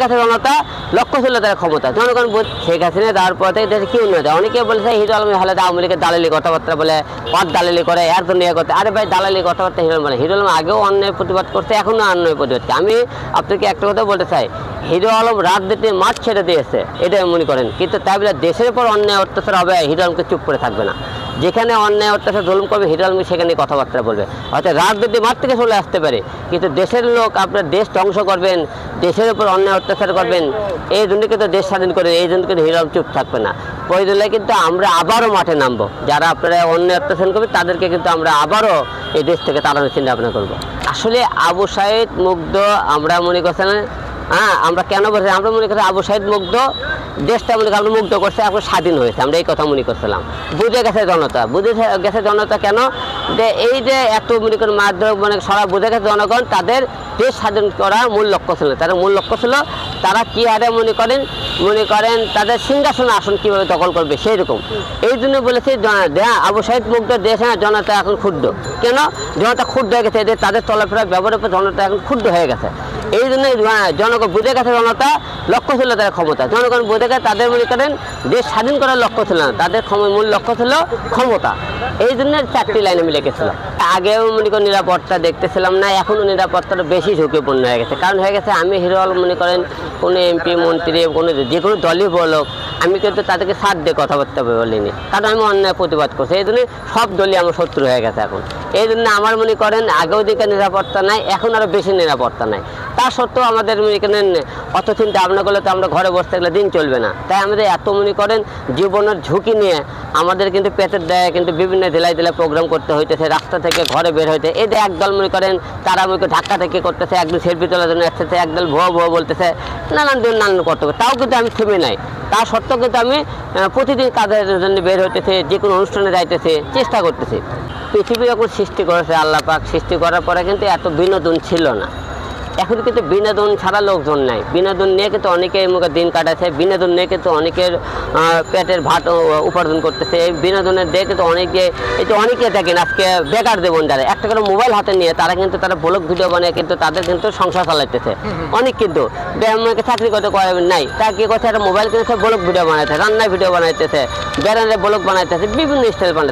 গেছে জনতা লক্ষ্য ছিল তার ক্ষমতা। জনগণ শেখ হাসিনা দেওয়ার পর থেকে দেশে কি উন্নতি? অনেকে বলেছে হিরো আলমী হলে আওয়ামী লীগের দালালি কথাবার্তা বলে, পথ দালালি করে, এর জন্য ইয়ে করতে আরে ভাই, দালালি কথাবার্তা হিরো বলে। হিরো আলম আগেও অন্যায় প্রতিবাদ করছে, এখনও অন্যায় প্রতিবাদ করছে। আমি আপনাকে একটা কথা বলতে চাই। হিরো আলম রাজনীতি মাঠ ছেড়ে দিয়েছে এটা মনে করেন। কিন্তু তাই বলে দেশের উপর অন্যায় অত্যাচার হবে, হিরো আলমকে চুপ করে থাকবে না। যেখানে অন্যায়, অত্যাচার, জুলুম করবে হিরো আলম সেখানে কথাবার্তা বলবে। হয়তো রাজনীতি মাঠ থেকে চলে আসতে পারে। কিন্তু দেশের লোক, আপনার দেশ ধ্বংস করবেন, দেশের উপর অন্যায়, অত্যাচার করবেন, এই জন্য কিন্তু দেশ স্বাধীন করে, এই জন্য কিন্তু হিরো আলম চুপ থাকবে না। প্রয়োজনে কিন্তু আমরা আবারও মাঠে নামবো। যারা আপনারা অন্যায়, অত্যাচার করবে, তাদেরকে কিন্তু আমরা আবারও এই দেশ থেকে তাড়ানোর চিন্তা ভাবনা করব। আসলে আবু সাইদ মুগ্ধ, আমরা মনে করছেন হ্যাঁ আমরা কেন বলছি? আমরা মনে করছি আবু সাইদ মুগ্ধ, দেশটা মনে আমরা মুগ্ধ করছে, এখন স্বাধীন হয়েছে, আমরা এই কথা মনে করছিলাম। বুঝে গেছে জনতা, বুঝে গেছে জনতা কেন? যে এই যে এত মনে করেন মারধর মানে সারা বুঝে গেছে জনগণ, তাদের দেশ স্বাধীন করা মূল লক্ষ্য ছিল। তাদের মূল লক্ষ্য ছিল, তারা কি হারে মনে করেন মনে করেন তাদের সিংহাসন আসন কীভাবে দখল করবে সেই রকম এই জন্য বলেছি আবু সাইদ মুগ্ধ দেশ হ্যাঁ জনতা এখন ক্ষুদ্র কেন? জনতা ক্ষুদ্র হয়ে গেছে, এদের তাদের চলাফেরা, ব্যবহারের উপর জনতা এখন ক্ষুদ্র হয়ে গেছে। এই জন্যই জনগণ বুঝে গেছে জনতা, লক্ষ্য ছিল তাদের ক্ষমতা। জনগণ বুঝে গেছে, তাদের মনে করেন দেশ স্বাধীন করার লক্ষ্য ছিল না, তাদের মূল লক্ষ্য ছিল ক্ষমতা। এই জন্য চারটি লাইনে মিলে গেছিল আগেও মনে করেন নিরাপত্তা দেখতেছিলাম না, এখনও নিরাপত্তাটা বেশি ঝুঁকিপূর্ণ হয়ে গেছে। কারণ হয়ে গেছে, আমি হিরো আলম মনে করেন কোনো এমপি মন্ত্রী, কোনো যে কোনো দলই বলুক আমি কিন্তু তাদেরকে সাথ দিয়ে কথাবার্তা বলিনি। কারণ আমি অন্যায় প্রতিবাদ করছি, এই জন্য সব দলই আমার শত্রু হয়ে গেছে এখন। এই জন্য আমার মনে করেন আগেও দিকে নিরাপত্তা নাই, এখন আরও বেশি নিরাপত্তা নাই। তা সত্ত্বেও আমাদের এখানে অত চিন্তা ভাবনা করলে তো আমরা ঘরে বসে থাকলে দিন চলবে না। তাই আমাদের এত মনে করেন জীবনের ঝুঁকি নিয়ে আমাদের কিন্তু পেটের দেয় কিন্তু বিভিন্ন জেলায় জেলায় প্রোগ্রাম করতে হইতেছে, রাস্তা থেকে ঘরে বের হইতে। যে একদল মনে করেন তারা মনে ঢাকা থেকে করতেছে, একদল সেলফি তোলার জন্য আসতেছে, একদল ভুয়া ভুয়া বলতেছে, নানান দিন নানান কর্তব্য তাও কিন্তু আমি থেমে নাই। তা সত্ত্বেও কিন্তু আমি প্রতিদিন কাজের জন্য বের হইতেছে, যে কোনো অনুষ্ঠানে যাইতেছে, চেষ্টা করতেছি। পৃথিবী যখন সৃষ্টি করেছে, আল্লাহ পাক সৃষ্টি করার পরে কিন্তু এত বিনোদন ছিল না। এখন কিন্তু বিনোদন ছাড়া লোকজন নাই। বিনোদন নিয়ে কিন্তু অনেকে মুখে দিন কাটাচ্ছে বিনোদন নিয়ে কিন্তু অনেকের পেটের ভাত উপার্জন করতেছে। এই বিনোদনের দিয়ে কিন্তু অনেকে এই যে অনেকে দেখেন আজকে বেকার জীবন যারা একটা করে মোবাইল হাতে নিয়ে তারা কিন্তু তারা ব্লগ ভিডিও বানিয়ে কিন্তু তাদের কিন্তু সংসার চালাইতেছে। অনেক কিন্তু ব্যায়ামকে চাকরি করতে নাই তা কি করছে? একটা মোবাইল কিনেছে ব্লগ ভিডিও বানাইতেছে রান্নায় ভিডিও বানাইতেছে বেড়ানের ব্লগ বানাইতেছে বিভিন্ন স্টাইল বানাইতেছে।